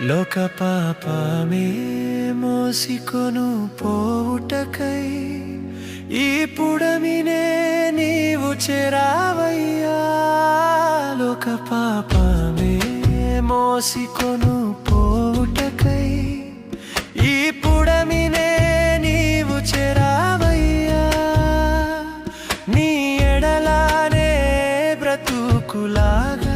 లోక పాపమే మోసికొను పోవుటకై. ఈ పుడమినే నీవు చెరావయ్యా. లోక పాపమే మోసికొను పోవుటకై. ఈ పుడమినే నీవు చెరావయ్యా. నీ ఎడలానే బ్రతుకులాగా